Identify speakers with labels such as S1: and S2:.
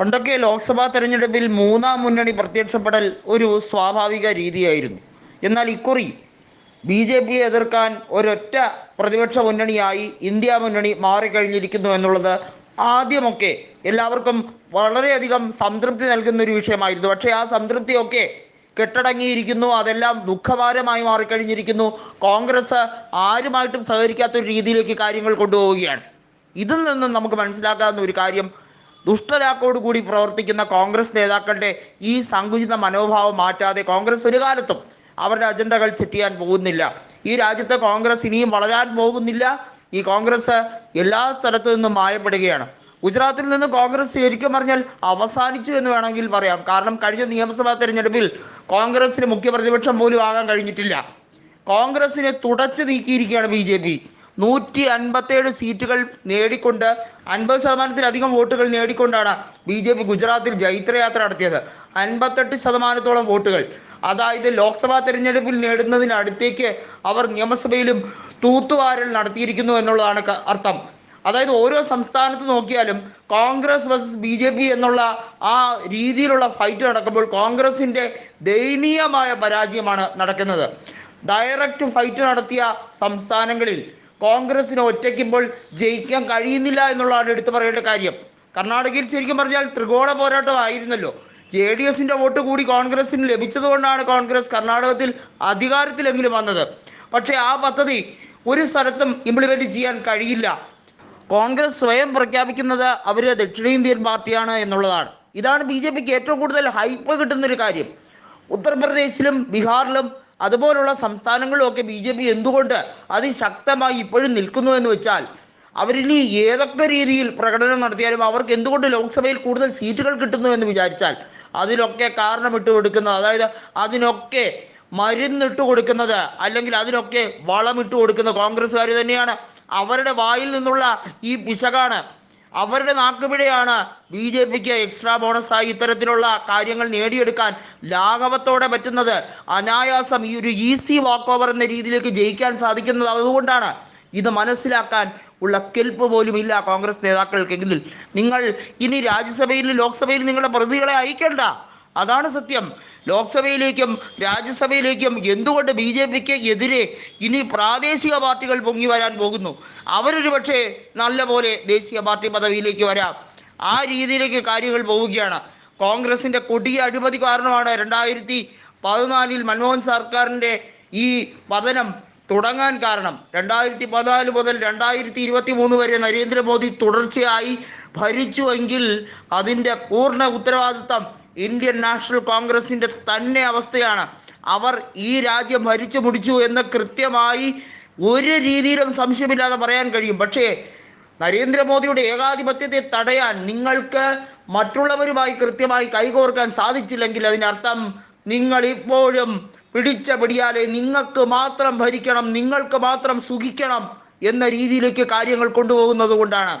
S1: പണ്ടൊക്കെ ലോക്സഭാ തെരഞ്ഞെടുപ്പിൽ മൂന്നാം മുന്നണി പ്രത്യക്ഷപ്പെടൽ ഒരു സ്വാഭാവിക രീതിയായിരുന്നു. എന്നാൽ ഇക്കുറി ബി ജെ പിയെ എതിർക്കാൻ ഒരൊറ്റ പ്രതിപക്ഷ മുന്നണിയായി ഇന്ത്യ മുന്നണി മാറിക്കഴിഞ്ഞിരിക്കുന്നു എന്നുള്ളത് ആദ്യമൊക്കെ എല്ലാവർക്കും വളരെയധികം സംതൃപ്തി നൽകുന്ന ഒരു വിഷയമായിരുന്നു. പക്ഷേ ആ സംതൃപ്തിയൊക്കെ കെട്ടടങ്ങിയിരിക്കുന്നു. അതെല്ലാം ദുഃഖഭാരമായി മാറിക്കഴിഞ്ഞിരിക്കുന്നു. കോൺഗ്രസ് ആരുമായിട്ടും സഹകരിക്കാത്ത ഒരു രീതിയിലേക്ക് കാര്യങ്ങൾ കൊണ്ടുപോവുകയാണ്. ഇതിൽ നിന്നും നമുക്ക് മനസ്സിലാക്കാവുന്ന ഒരു കാര്യം ദുഷ്ടരാക്കോട് കൂടി പ്രവർത്തിക്കുന്ന കോൺഗ്രസ് നേതാക്കളുടെ ഈ സങ്കുചിത മനോഭാവം മാറ്റാതെ കോൺഗ്രസ് ഒരു കാലത്തും അവരുടെ അജണ്ടകൾ സെറ്റ് ചെയ്യാൻ പോകുന്നില്ല. ഈ രാജ്യത്തെ കോൺഗ്രസ് ഇനിയും വളരാൻ പോകുന്നില്ല. ഈ കോൺഗ്രസ് എല്ലാ സ്ഥലത്തു നിന്നും മായപ്പെടുകയാണ്. ഗുജറാത്തിൽ നിന്ന് കോൺഗ്രസ് ശരിക്കും പറഞ്ഞാൽ അവസാനിച്ചു എന്ന് വേണമെങ്കിൽ പറയാം. കാരണം കഴിഞ്ഞ നിയമസഭാ തെരഞ്ഞെടുപ്പിൽ കോൺഗ്രസിന് മുഖ്യപ്രതിപക്ഷം പോലും ആകാൻ കഴിഞ്ഞിട്ടില്ല. കോൺഗ്രസിനെ തുടച്ചു നീക്കിയിരിക്കുകയാണ് ബി നൂറ്റി അൻപത്തേഴ് സീറ്റുകൾ നേടിക്കൊണ്ട് അൻപത് ശതമാനത്തിലധികം വോട്ടുകൾ നേടിക്കൊണ്ടാണ് ബി ജെ പി ഗുജറാത്തിൽ ജൈത്രയാത്ര നടത്തിയത്. അൻപത്തെട്ട് ശതമാനത്തോളം വോട്ടുകൾ. അതായത് ലോക്സഭാ തെരഞ്ഞെടുപ്പിൽ നേടുന്നതിനടുത്തേക്ക് അവർ നിയമസഭയിലും തൂത്തുവാരൽ നടത്തിയിരിക്കുന്നു എന്നുള്ളതാണ് അർത്ഥം. അതായത് ഓരോ സംസ്ഥാനത്ത് നോക്കിയാലും Congress versus B J P എന്നുള്ള ആ രീതിയിലുള്ള ഫൈറ്റ് നടക്കുമ്പോൾ കോൺഗ്രസിന്റെ ദയനീയമായ പരാജയമാണ് നടക്കുന്നത്. ഡയറക്റ്റ് ഫൈറ്റ് നടത്തിയ സംസ്ഥാനങ്ങളിൽ കോൺഗ്രസിന് ഒറ്റയ്ക്കുമ്പോൾ ജയിക്കാൻ കഴിയുന്നില്ല എന്നുള്ളതാണ് എടുത്തു പറയേണ്ട കാര്യം. കർണാടകയിൽ ശരിക്കും പറഞ്ഞാൽ ത്രികോണ പോരാട്ടമായിരുന്നല്ലോ. ജെ ഡി എസിന്റെ വോട്ട് കൂടി കോൺഗ്രസിന് ലഭിച്ചതുകൊണ്ടാണ് കോൺഗ്രസ് കർണാടകത്തിൽ അധികാരത്തിലെങ്കിലും വന്നത്. പക്ഷേ ആ പദ്ധതി ഒരു സ്ഥലത്തും ഇംപ്ലിമെന്റ് ചെയ്യാൻ കഴിയില്ല. കോൺഗ്രസ് സ്വയം പ്രഖ്യാപിക്കുന്നത് അവർ ദക്ഷിണേന്ത്യൻ പാർട്ടിയാണ് എന്നുള്ളതാണ്. ഇതാണ് ബി ജെ പിക്ക് ഏറ്റവും കൂടുതൽ ഹൈപ്പ് കിട്ടുന്നൊരു കാര്യം. ഉത്തർപ്രദേശിലും ബീഹാറിലും അതുപോലുള്ള സംസ്ഥാനങ്ങളിലൊക്കെ ബി ജെ പി എന്തുകൊണ്ട് അതിശക്തമായി ഇപ്പോഴും നിൽക്കുന്നു എന്ന് വെച്ചാൽ അവരിനി ഏതൊക്കെ രീതിയിൽ പ്രകടനം നടത്തിയാലും അവർക്ക് എന്തുകൊണ്ട് ലോക്സഭയിൽ കൂടുതൽ സീറ്റുകൾ കിട്ടുന്നു എന്ന് വിചാരിച്ചാൽ അതിലൊക്കെ കാരണമിട്ട് കൊടുക്കുന്നത് അതായത് അതിനൊക്കെ മരുന്നിട്ട് കൊടുക്കുന്നത് അല്ലെങ്കിൽ അതിനൊക്കെ വളമിട്ട് കൊടുക്കുന്ന കോൺഗ്രസ്സുകാർ തന്നെയാണ്. അവരുടെ വായിൽ നിന്നുള്ള ഈ പിശകാണ് അവരുടെ നാക്കുപിഴയാണ് ബി ജെ പിക്ക് എക്സ്ട്രാ ബോണസായി ഇത്തരത്തിലുള്ള കാര്യങ്ങൾ നേടിയെടുക്കാൻ ലാഘവത്തോടെ പറ്റുന്നത്. അനായാസം ഈ ഒരു ഈസി വാക്ക് ഓവർ എന്ന രീതിയിലേക്ക് ജയിക്കാൻ സാധിക്കുന്നത് അതുകൊണ്ടാണ് ഇത് മനസ്സിലാക്കാൻ ഉള്ള കെൽപ്പ് പോലും ഇല്ല കോൺഗ്രസ് നേതാക്കൾക്കെങ്കിൽ. നിങ്ങൾ ഇനി രാജ്യസഭയിലും ലോക്സഭയിലും നിങ്ങളുടെ പ്രതികളെ അയക്കേണ്ട. അതാണ് സത്യം. ലോക്സഭയിലേക്കും രാജ്യസഭയിലേക്കും എന്തുകൊണ്ട് ബി ജെ പിക്ക് എതിരെ ഇനി പ്രാദേശിക പാർട്ടികൾ പൊങ്ങി വരാൻ പോകുന്നു? അവരൊരു പക്ഷേ നല്ല പോലെ ദേശീയ പാർട്ടി പദവിയിലേക്ക് വരാം. ആ രീതിയിലേക്ക് കാര്യങ്ങൾ പോവുകയാണ്. കോൺഗ്രസിന്റെ കൊടിയ അഴിമതി കാരണമാണ് രണ്ടായിരത്തി പതിനാലിൽ മൻമോഹൻ സർക്കാരിന്റെ ഈ പതനം തുടങ്ങാൻ കാരണം. രണ്ടായിരത്തി പതിനാല് മുതൽ രണ്ടായിരത്തി ഇരുപത്തി മൂന്ന് വരെ നരേന്ദ്രമോദി തുടർച്ചയായി ഭരിച്ചുവെങ്കിൽ അതിന്റെ പൂർണ ഉത്തരവാദിത്തം ഇന്ത്യൻ നാഷണൽ കോൺഗ്രസിന്റെ തന്നെ അവസ്ഥയാണ്. അവർ ഈ രാജ്യം ഭരിച്ചു മുടിച്ചു എന്ന് കൃത്യമായി ഒരു രീതിയിലും സംശയമില്ലാതെ പറയാൻ കഴിയും. പക്ഷേ നരേന്ദ്രമോദിയുടെ ഏകാധിപത്യത്തെ തടയാൻ നിങ്ങൾക്ക് മറ്റുള്ളവരുമായി കൃത്യമായി കൈകോർക്കാൻ സാധിച്ചില്ലെങ്കിൽ അതിനർത്ഥം നിങ്ങൾ ഇപ്പോഴും പിടിച്ച പിടിയാലെ നിങ്ങൾക്ക് മാത്രം ഭരിക്കണം നിങ്ങൾക്ക് മാത്രം സുഖിക്കണം എന്ന രീതിയിലേക്ക് കാര്യങ്ങൾ കൊണ്ടുപോകുന്നത് കൊണ്ടാണ്.